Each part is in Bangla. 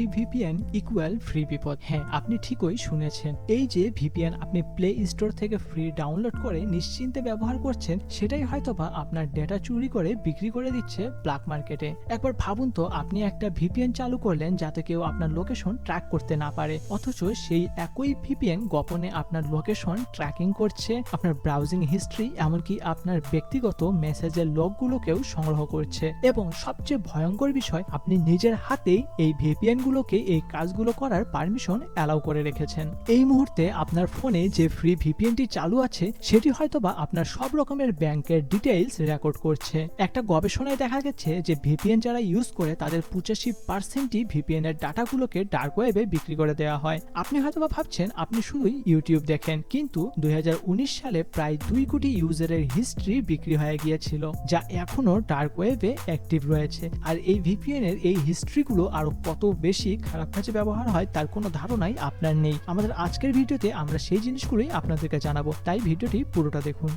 ফ্রি ভিপিএন ইকুয়াল ফ্রি বিপদ হ্যাঁ আপনি ঠিকই শুনেছেন। এই যে ভিপিএন আপনি প্লে স্টোর থেকে ফ্রি ডাউনলোড করে নিশ্চিন্তে ব্যবহার করছেন, সেটাই হয়তোবা আপনার ডেটা চুরি করে বিক্রি করে দিচ্ছে ব্ল্যাক মার্কেটে একবার ভাবুন তো, আপনি একটা ভিপিএন চালু করলেন যাতে কেউ আপনার লোকেশন ট্র্যাক করতে না পারে। অথচ সেই একই ভিপিএন গোপনে আপনার লোকেশন ট্র্যাকিং করছে, আপনার ব্রাউজিং হিস্ট্রি এমনকি আপনার ব্যক্তিগত মেসেজের লগগুলোকেও সংগ্রহ করছে। এবং সবচেয়ে ভয়ঙ্কর বিষয়, আপনি নিজের হাতেই এই ভিপিএন গুলোকে এই কাজগুলো করার পারমিশন অ্যালাউ করে রেখেছেন। এই মুহূর্তে আপনার ফোনে যে ফ্রি ভিপিএনটি চালু আছে, সেটি হয়তোবা আপনার সব রকমের ব্যাংকের ডিটেইলস রেকর্ড করছে। একটা গবেষণায় দেখা গেছে যে ভিপিএন যারা ইউজ করে, তাদের পঁচাশি পার্সেন্টই ভিপিএন এর ডাটাগুলোকে ডার্ক ওয়েবে বিক্রি করে দেওয়া হয়। আপনি হয়তোবা ভাবছেন, আপনি শুধুই ইউটিউব দেখেন, কিন্তু দুই হাজার উনিশ সালে প্রায় দুই কোটি ইউজারের হিস্ট্রি বিক্রি হয়ে গিয়েছিল, যা এখনও ডার্ক ওয়েবে অ্যাক্টিভ রয়েছে। আর এই ভিপিএন এর এই হিস্ট্রিগুলো আরও কত বেশি খারাপ কাজে ব্যবহার হয়, তার কোনো ধারণাই আপনার নেই। আমাদের আজকের ভিডিওতে আমরা সেই জিনিসগুলোই আপনাদেরকে জানাব। তাই ভিডিওটি পুরোটা দেখুন।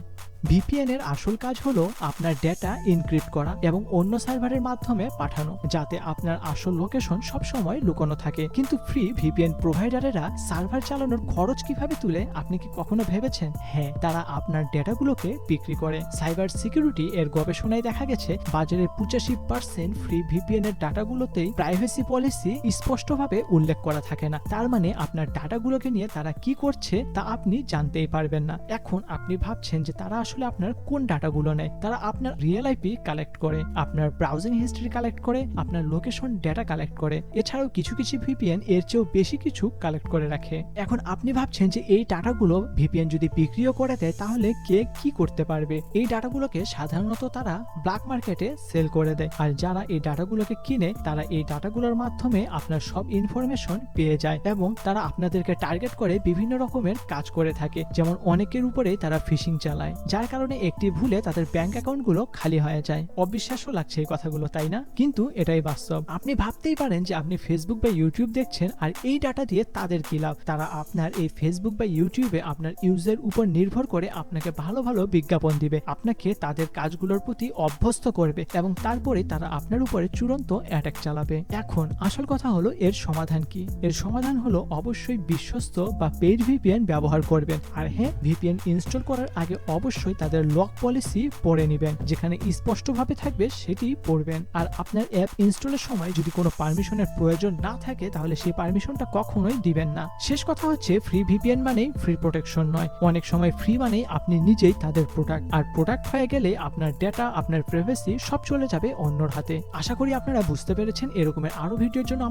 ভিপিএন এর আসল কাজ হলো আপনার ডেটা ইনক্রিপ্ট করা এবং অন্য সার্ভারের মাধ্যমে পাঠানো, যাতে আপনার আসল লোকেশন সবসময় লুকানো থাকে। কিন্তু ফ্রি ভিপিএন প্রোভাইডারেরা সার্ভার চালানোর খরচ কীভাবে তুলে, আপনি কি কখনো ভেবেছেন? হ্যাঁ তারা আপনার ডেটাগুলোকে বিক্রি করে। সাইবার সিকিউরিটি এর গবেষণায় দেখা গেছে, বাজারে পঁচাশি পার্সেন্ট ফ্রি ভিপিএন এর ডাটাগুলোতেই প্রাইভেসি পলিসি স্পষ্টভাবে উল্লেখ করা থাকে না। তার মানে আপনার ডাটাগুলোকে নিয়ে তারা কি করছে তা আপনি জানতেই পারবেন না। এখন আপনি ভাবছেন যে তারা আসলে আপনার কোন ডাটাগুলো নেয়? তারা আপনার রিয়েল আইপি কালেক্ট করে, আপনার ব্রাউজিং হিস্ট্রি কালেক্ট করে, আপনার লোকেশন ডেটা কালেক্ট করে। এছাড়াও কিছু কিছু ভিপিএন এর চেয়েও বেশি কিছু কালেক্ট করে রাখে। এখন আপনি ভাবছেন যে এই ডাটাগুলো ভিপিএন যদি বিক্রিও করে দেয়, তাহলে কে কি করতে পারবে? এই ডাটাগুলোকে সাধারণত তারা ব্ল্যাক মার্কেটে সেল করে দেয়। আর যারা এই ডাটাগুলোকে কিনে, তারা এই ডাটাগুলোর মাধ্যমে আপনার সব ইনফরমেশন পেয়ে যায় এবং তারা আপনাদেরকে টার্গেট করে বিভিন্ন রকমের কাজ করে থাকে। যেমন অনেকের উপরে তারা ফিশিং চালায়, যার কারণে একটি ভুলে তাদের ব্যাংক অ্যাকাউন্টগুলো খালি হয়ে যায়। অবিশ্বাস্য লাগছে এই কথাগুলো, তাই না? কিন্তু এটাই বাস্তব। আপনি ভাবতেই পারেন যে আপনি ফেসবুক বা ইউটিউব দেখছেন আর এই ডাটা দিয়ে তাদের কি লাভ? তারা আপনার এই ফেসবুক বা ইউটিউবে আপনার ইউজের উপর নির্ভর করে আপনাকে ভালো ভালো বিজ্ঞাপন দিবে, আপনাকে তাদের কাজগুলোর প্রতি অভ্যস্ত করবে এবং তারপরে তারা আপনার উপরে চূড়ান্ত অ্যাটাক চালাবে। এখন আসল কথা হলো, এর সমাধান কি? এর সমাধান হলো অবশ্যই বিশ্বস্ত বা পেইড ভিপিএন ব্যবহার করবেন। আর হ্যাঁ ভিপিএন ইনস্টল করার আগে অবশ্যই তাদের লক পলিসি পড়ে নেবেন, যেখানে স্পষ্টভাবে থাকবে সেটি পড়বেন। আর আপনার অ্যাপ ইনস্টলের সময় যদি কোনো পারমিশনের প্রয়োজন না থাকে, তাহলে সেই পারমিশনটা কখনোই দিবেন না। শেষ কথা হচ্ছে, ফ্রি ভিপিএন মানেই ফ্রি প্রোটেকশন নয়। অনেক সময় ফ্রি মানেই আপনি নিজেই তাদের প্রোডাক্ট। আর প্রোডাক্ট হয়ে গেলে আপনার ডেটা, আপনার প্রাইভেসি সব চলে যাবে অন্যর হাতে। আশা করি আপনারা বুঝতে পেরেছেন। এরকমের আরও ভিডিওর জন্য